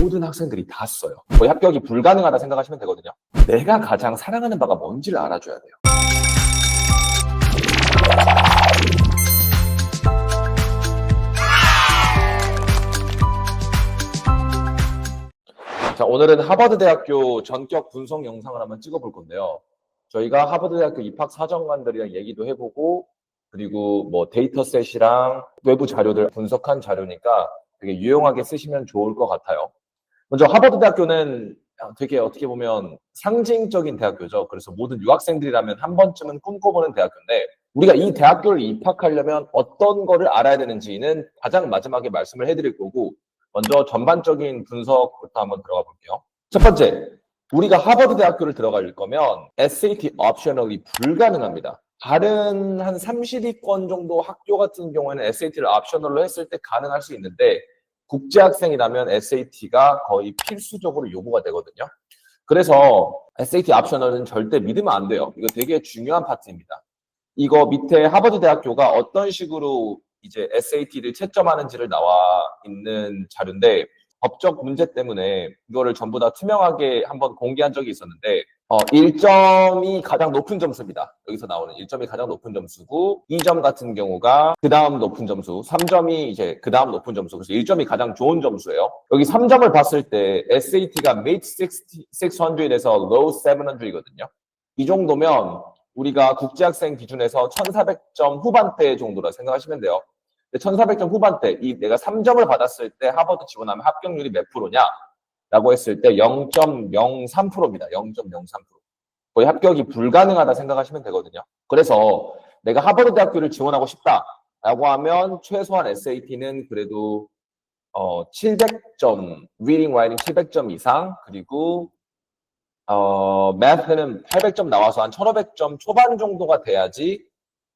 모든 학생들이 다 써요. 거의 합격이 불가능하다 생각하시면 되거든요. 내가 가장 사랑하는 바가 뭔지를 알아줘야 돼요. 자, 오늘은 하버드대학교 전격 분석 영상을 한번 찍어볼 건데요. 저희가 하버드대학교 입학 사정관들이랑 얘기도 해보고, 그리고 뭐 데이터셋이랑 외부 자료들 분석한 자료니까 되게 유용하게 쓰시면 좋을 것 같아요. 먼저 하버드대학교는 되게 어떻게 보면 상징적인 대학교죠. 그래서 모든 유학생들이라면 한 번쯤은 꿈꿔보는 대학교인데, 우리가 이 대학교를 입학하려면 어떤 거를 알아야 되는지는 가장 마지막에 말씀을 해드릴 거고, 먼저 전반적인 분석부터 한번 들어가 볼게요. 첫 번째, 우리가 하버드 대학교를 들어갈 거면 SAT 옵셔널이 불가능합니다. 다른 한 30위권 정도 학교 같은 경우에는 SAT를 옵셔널로 했을 때 가능할 수 있는데 국제학생이라면 SAT가 거의 필수적으로 요구가 되거든요. 그래서 SAT 옵셔널은 절대 믿으면 안 돼요. 이거 되게 중요한 파트입니다. 이거 밑에 하버드 대학교가 어떤 식으로 이제 SAT를 채점하는지를 나와 있는 자료인데 법적 문제 때문에 이거를 전부 다 투명하게 한번 공개한 적이 있었는데 어, 1점이 가장 높은 점수입니다. 여기서 나오는 1점이 가장 높은 점수고 2점 같은 경우가 그 다음 높은 점수 3점이 이제 그 다음 높은 점수 그래서 1점이 가장 좋은 점수예요. 여기 3점을 봤을 때 SAT가 mate 60, 600에서 low 700이거든요. 이 정도면 우리가 국제학생 기준에서 1400점 후반대 정도라 생각하시면 돼요. 1400점 후반대, 이 내가 3점을 받았을 때 하버드 지원하면 합격률이 몇 프로냐? 라고 했을 때 0.03%입니다. 0.03%. 거의 합격이 불가능하다 생각하시면 되거든요. 그래서 내가 하버드 대학교를 지원하고 싶다. 라고 하면 최소한 SAT는 그래도 어, 700점, reading, writing 700점 이상, 그리고 어, math는 800점 나와서 한 1500점 초반 정도가 돼야지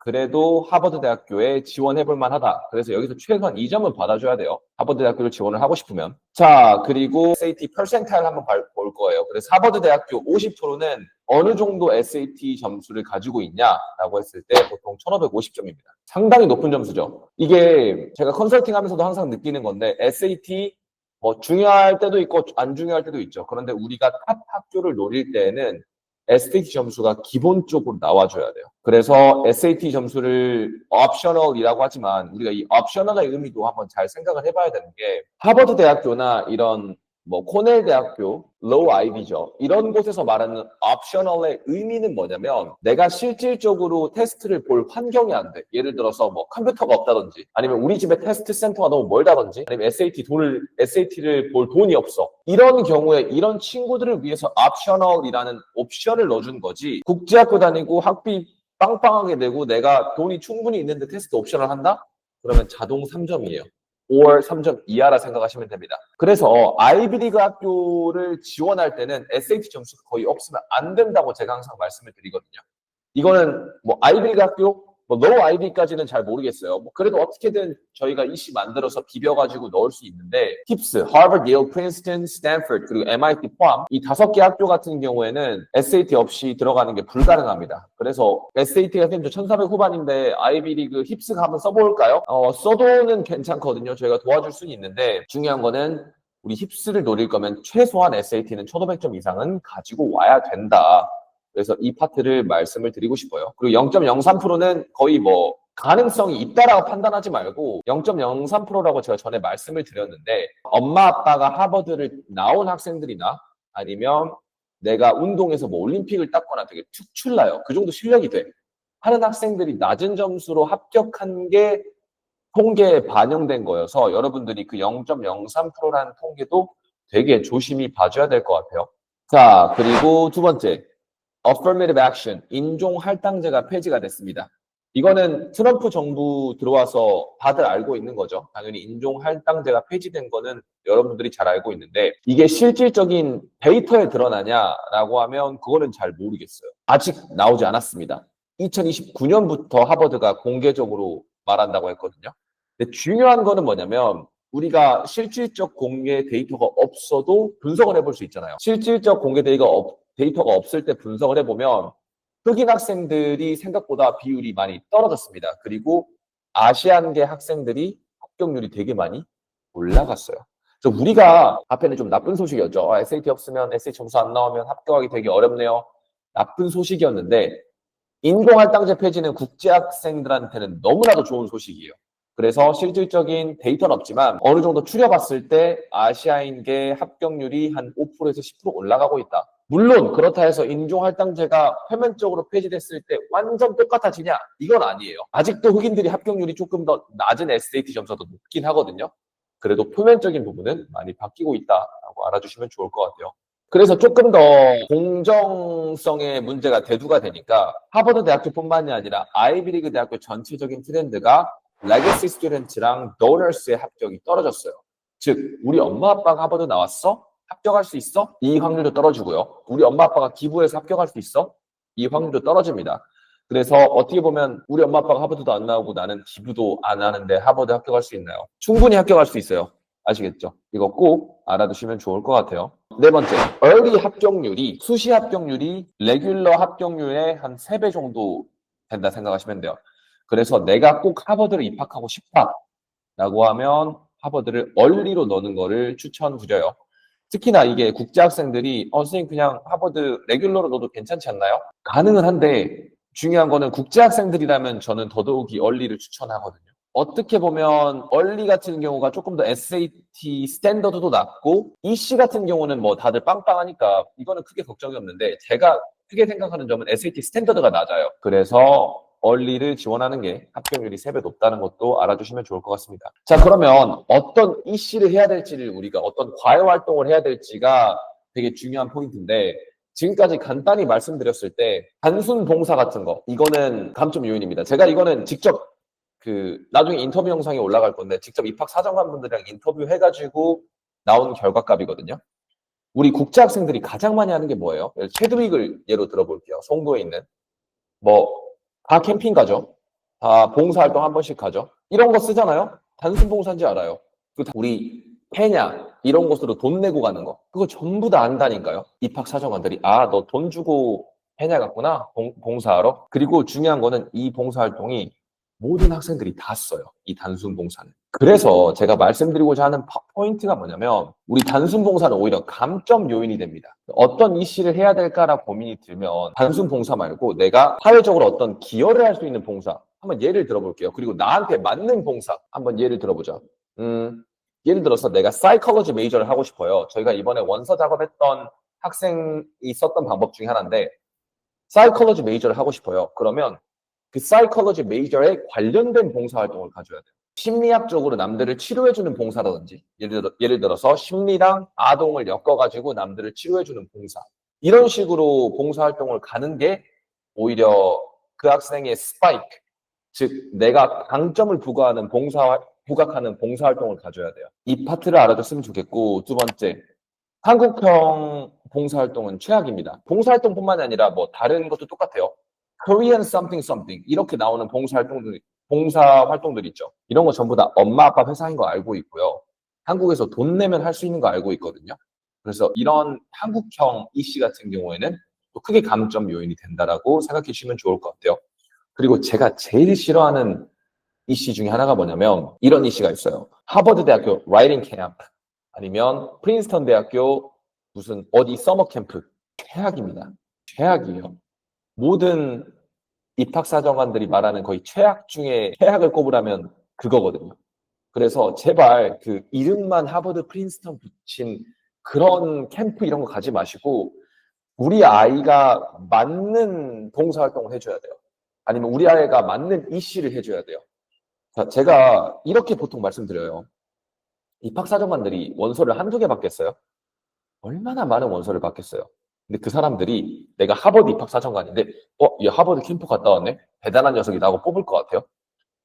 그래도 하버드 대학교에 지원해 볼 만하다. 그래서 여기서 최소한 2점은 받아줘야 돼요. 하버드 대학교를 지원을 하고 싶으면. 자, 그리고 SAT 퍼센타일 한번 볼 거예요. 그래서 하버드 대학교 50%는 어느 정도 SAT 점수를 가지고 있냐라고 했을 때 보통 1550점입니다. 상당히 높은 점수죠. 이게 제가 컨설팅 하면서도 항상 느끼는 건데 SAT 뭐 중요할 때도 있고 안 중요할 때도 있죠. 그런데 우리가 탑 학교를 노릴 때에는 SAT 점수가 기본적으로 나와줘야 돼요. 그래서 SAT 점수를 옵셔널이라고 하지만 우리가 이 옵셔널의 의미도 한번 잘 생각을 해봐야 되는 게 하버드 대학교나 이런 뭐 코넬 대학교, 로우 아이비죠. 이런 곳에서 말하는 옵셔널의 의미는 뭐냐면 내가 실질적으로 테스트를 볼 환경이 안 돼. 예를 들어서 뭐 컴퓨터가 없다든지 아니면 우리 집에 테스트 센터가 너무 멀다든지 아니면 SAT 돈을 SAT를 볼 돈이 없어. 이런 경우에 이런 친구들을 위해서 옵셔널이라는 옵션을 넣어준 거지. 국제학교 다니고 학비 빵빵하게 내고 내가 돈이 충분히 있는데 테스트 옵션을 한다? 그러면 자동 3점이에요. 5월 3점 이하라 생각하시면 됩니다. 그래서 아이비리그 학교를 지원할 때는 SAT 점수가 거의 없으면 안 된다고 제가 항상 말씀을 드리거든요. 이거는 뭐 아이비리그 학교, 뭐노 아이비까지는 잘 모르겠어요. 뭐 그래도 어떻게든 저희가 이시 만들어서 비벼가지고 넣을 수 있는데 힙스, 하버드, 예일, 프린스턴, 스탠퍼드 그리고 MIT 포함 이 다섯 개 학교 같은 경우에는 SAT 없이 들어가는 게 불가능합니다. 그래서 SAT가 선생님 저1,400 후반인데 아이비리그 힙스가 한번 써볼까요? 어, 써도는 괜찮거든요. 저희가 도와줄 수는 있는데 중요한 거는 우리 힙스를 노릴 거면 최소한 SAT는 1,500점 이상은 가지고 와야 된다. 그래서 이 파트를 말씀을 드리고 싶어요. 그리고 0.03%는 거의 뭐 가능성이 있다라고 판단하지 말고 0.03%라고 제가 전에 말씀을 드렸는데 엄마 아빠가 하버드를 나온 학생들이나 아니면 내가 운동에서 뭐 올림픽을 땄거나 되게 특출나요. 그 정도 실력이 돼. 하는 학생들이 낮은 점수로 합격한 게 통계에 반영된 거여서 여러분들이 그 0.03%라는 통계도 되게 조심히 봐줘야 될 것 같아요. 자, 그리고 두 번째. Affirmative action, 인종 할당제가 폐지가 됐습니다. 이거는 트럼프 정부 들어와서 다들 알고 있는 거죠. 당연히 인종 할당제가 폐지된 거는 여러분들이 잘 알고 있는데 이게 실질적인 데이터에 드러나냐라고 하면 그거는 잘 모르겠어요. 아직 나오지 않았습니다. 2029년부터 하버드가 공개적으로 말한다고 했거든요. 근데 중요한 거는 뭐냐면 우리가 실질적 공개 데이터가 없어도 분석을 해볼 수 있잖아요. 실질적 공개 데이터가, 없, 데이터가 없을 때 분석을 해보면 흑인 학생들이 생각보다 비율이 많이 떨어졌습니다. 그리고 아시안계 학생들이 합격률이 되게 많이 올라갔어요. 그래서 우리가 앞에는 좀 나쁜 소식이었죠. 아, SAT 없으면 SAT 점수 안 나오면 합격하기 되게 어렵네요. 나쁜 소식이었는데 인공할당제 폐지는 국제학생들한테는 너무나도 좋은 소식이에요. 그래서 실질적인 데이터는 없지만 어느 정도 추려봤을 때 아시아인계 합격률이 한 5%에서 10% 올라가고 있다. 물론 그렇다 해서 인종할당제가 표면적으로 폐지됐을 때 완전 똑같아지냐? 이건 아니에요. 아직도 흑인들이 합격률이 조금 더 낮은 SAT 점수가 더 높긴 하거든요. 그래도 표면적인 부분은 많이 바뀌고 있다라고 알아주시면 좋을 것 같아요. 그래서 조금 더 공정성의 문제가 대두가 되니까 하버드 대학교뿐만이 아니라 아이비리그 대학교 전체적인 트렌드가 레거시 스튜던트랑 도너스의 합격이 떨어졌어요. 즉 우리 엄마 아빠가 하버드 나왔어? 합격할 수 있어? 이 확률도 떨어지고요. 우리 엄마 아빠가 기부해서 합격할 수 있어? 이 확률도 떨어집니다. 그래서 어떻게 보면 우리 엄마 아빠가 하버드도 안 나오고 나는 기부도 안 하는데 하버드 합격할 수 있나요? 충분히 합격할 수 있어요. 아시겠죠? 이거 꼭 알아두시면 좋을 것 같아요. 네 번째, early 합격률이 수시 합격률이 레귤러 합격률의 한 3배 정도 된다 생각하시면 돼요. 그래서 내가 꼭 하버드를 입학하고 싶다라고 하면 하버드를 얼리로 넣는 거를 추천드려요. 특히나 이게 국제 학생들이 어 선생님 그냥 하버드 레귤러로 넣어도 괜찮지 않나요? 가능은 한데 중요한 거는 국제 학생들이라면 저는 더더욱이 얼리를 추천하거든요. 어떻게 보면 얼리 같은 경우가 조금 더 SAT 스탠더드도 낮고 EC 같은 경우는 뭐 다들 빵빵하니까 이거는 크게 걱정이 없는데 제가 크게 생각하는 점은 SAT 스탠더드가 낮아요. 그래서 얼리를 지원하는 게 합격률이 3배 높다는 것도 알아주시면 좋을 것 같습니다. 자, 그러면 어떤 EC를 해야 될지를 우리가 어떤 과외 활동을 해야 될지가 되게 중요한 포인트인데 지금까지 간단히 말씀드렸을 때 단순 봉사 같은 거 이거는 감점 요인입니다. 제가 이거는 직접 그 나중에 인터뷰 영상이 올라갈 건데 직접 입학 사정관 분들이랑 인터뷰 해가지고 나온 결과값이거든요. 우리 국제 학생들이 가장 많이 하는 게 뭐예요? 체드윅을 예로 들어볼게요. 송도에 있는 뭐 다 캠핑 가죠. 다 봉사활동 한 번씩 가죠. 이런 거 쓰잖아요. 단순 봉사인지 알아요. 그 우리 해냐 이런 곳으로 돈 내고 가는 거 그거 전부 다 안다니까요. 입학 사정관들이 아 너 돈 주고 해냐 갔구나 봉, 봉사하러. 그리고 중요한 거는 이 봉사활동이 모든 학생들이 다 써요. 이 단순 봉사는. 그래서 제가 말씀드리고자 하는 파- 포인트가 뭐냐면 우리 단순 봉사는 오히려 감점 요인이 됩니다. 어떤 이시를 해야 될까라 고민이 들면 단순 봉사 말고 내가 사회적으로 어떤 기여를 할 수 있는 봉사 한번 예를 들어볼게요. 그리고 나한테 맞는 봉사 한번 예를 들어보자. 음, 예를 들어서 내가 사이컬러지 메이저를 하고 싶어요. 저희가 이번에 원서 작업했던 학생이 썼던 방법 중에 하나인데 사이컬러지 메이저를 하고 싶어요. 그러면 그 사이컬러지 메이저에 관련된 봉사활동을 가져야 돼요. 심리학적으로 남들을 치료해주는 봉사라든지 예를, 들어, 예를 들어서 심리랑 아동을 엮어가지고 남들을 치료해주는 봉사 이런 식으로 봉사활동을 가는 게 오히려 그 학생의 스파이크 즉 내가 강점을 부과하는 봉사 부각하는 봉사활동을 가져야 돼요. 이 파트를 알아줬으면 좋겠고 두 번째 한국형 봉사활동은 최악입니다. 봉사활동뿐만 아니라 뭐 다른 것도 똑같아요. Korean something something 이렇게 나오는 봉사 활동들 봉사 활동들 있죠. 이런 거 전부 다 엄마 아빠 회사인 거 알고 있고요. 한국에서 돈 내면 할 수 있는 거 알고 있거든요. 그래서 이런 한국형 이씨 같은 경우에는 또 크게 감점 요인이 된다라고 생각해 주시면 좋을 것 같아요. 그리고 제가 제일 싫어하는 이씨 중에 하나가 뭐냐면 이런 이씨가 있어요. 하버드 대학교 라이팅 캠프 아니면 프린스턴 대학교 무슨 어디 서머 캠프 최악입니다. 최악이에요. 모든 입학사정관들이 말하는 거의 최악 중에 최악을 꼽으라면 그거거든요. 그래서 제발 그 이름만 하버드 프린스턴 붙인 그런 캠프 이런 거 가지 마시고 우리 아이가 맞는 봉사활동을 해줘야 돼요. 아니면 우리 아이가 맞는 이씨를 해줘야 돼요. 자, 제가 이렇게 보통 말씀드려요. 입학사정관들이 원서를 한두 개 받겠어요? 얼마나 많은 원서를 받겠어요? 근데 그 사람들이 내가 하버드 입학 사정관인데 어, 얘 하버드 캠프 갔다 왔네? 대단한 녀석이다 하고 뽑을 것 같아요?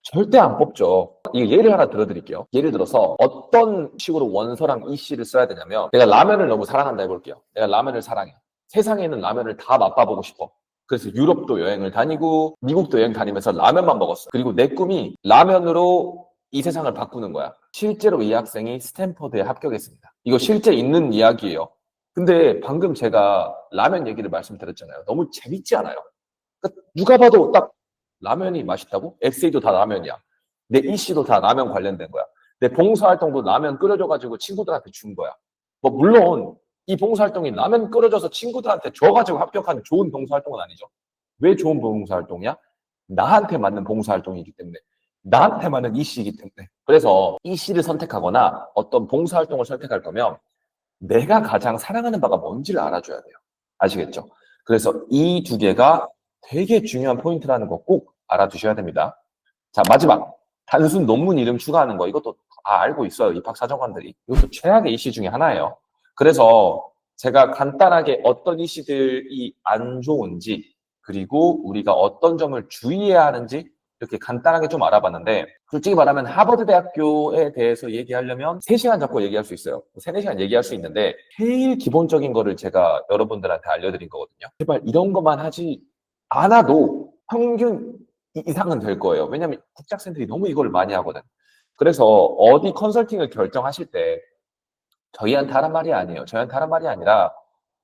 절대 안 뽑죠. 이거 예를 하나 들어드릴게요. 예를 들어서 어떤 식으로 원서랑 이 씨를 써야 되냐면 내가 라면을 너무 사랑한다 해볼게요. 내가 라면을 사랑해. 세상에 있는 라면을 다 맛봐보고 싶어. 그래서 유럽도 여행을 다니고 미국도 여행 다니면서 라면만 먹었어. 그리고 내 꿈이 라면으로 이 세상을 바꾸는 거야. 실제로 이 학생이 스탠퍼드에 합격했습니다. 이거 실제 있는 이야기예요. 근데 방금 제가 라면 얘기를 말씀드렸잖아요. 너무 재밌지 않아요? 그러니까 누가 봐도 딱 라면이 맛있다고? 엑세이도 다 라면이야. 내 이씨도 다 라면 관련된 거야. 내 봉사활동도 라면 끓여줘가지고 친구들한테 준 거야. 뭐 물론 이 봉사활동이 라면 끓여줘서 친구들한테 줘가지고 합격한 좋은 봉사활동은 아니죠. 왜 좋은 봉사활동이야? 나한테 맞는 봉사활동이기 때문에 나한테 맞는 이씨이기 때문에 그래서 이씨를 선택하거나 어떤 봉사활동을 선택할 거면 내가 가장 사랑하는 바가 뭔지를 알아줘야 돼요. 아시겠죠? 그래서 이 두 개가 되게 중요한 포인트라는 거 꼭 알아두셔야 됩니다. 자, 마지막. 단순 논문 이름 추가하는 거. 이것도 다 알고 있어요. 입학사정관들이. 이것도 최악의 이슈 중에 하나예요. 그래서 제가 간단하게 어떤 이슈들이 안 좋은지, 그리고 우리가 어떤 점을 주의해야 하는지 이렇게 간단하게 좀 알아봤는데, 솔직히 말하면 하버드 대학교에 대해서 얘기하려면 3시간 잡고 얘기할 수 있어요. 3, 4시간 얘기할 수 있는데, 제일 기본적인 거를 제가 여러분들한테 알려드린 거거든요. 제발 이런 것만 하지 않아도 평균 이- 이상은 될 거예요. 왜냐면 국제학생들이 너무 이걸 많이 하거든. 그래서 어디 컨설팅을 결정하실 때 저희한테 하란 말이 아니에요. 저희한테 하란 말이 아니라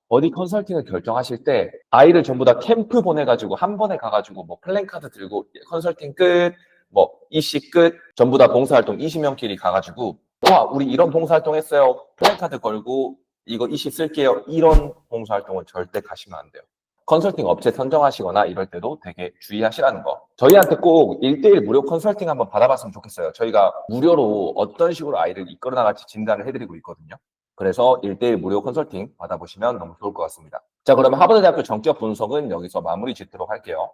어디 컨설팅을 결정하실 때 아이를 전부 다 캠프 보내가지고 한 번에 가가지고 뭐 플랜카드 들고 컨설팅 끝, 뭐 이씨 끝, 전부 다 봉사활동 20명끼리 가가지고 와 우리 이런 봉사활동 했어요. 플랜카드 걸고 이거 이씨 쓸게요. 이런 봉사활동은 절대 가시면 안 돼요. 컨설팅 업체 선정하시거나 이럴 때도 되게 주의하시라는 거. 저희한테 꼭 1대1 무료 컨설팅 한번 받아봤으면 좋겠어요. 저희가 무료로 어떤 식으로 아이를 이끌어 나갈지 진단을 해드리고 있거든요. 그래서 1대1 무료 컨설팅 받아보시면 너무 좋을 것 같습니다. 자, 그러면 하버드 대학교 정적 분석은 여기서 마무리 짓도록 할게요.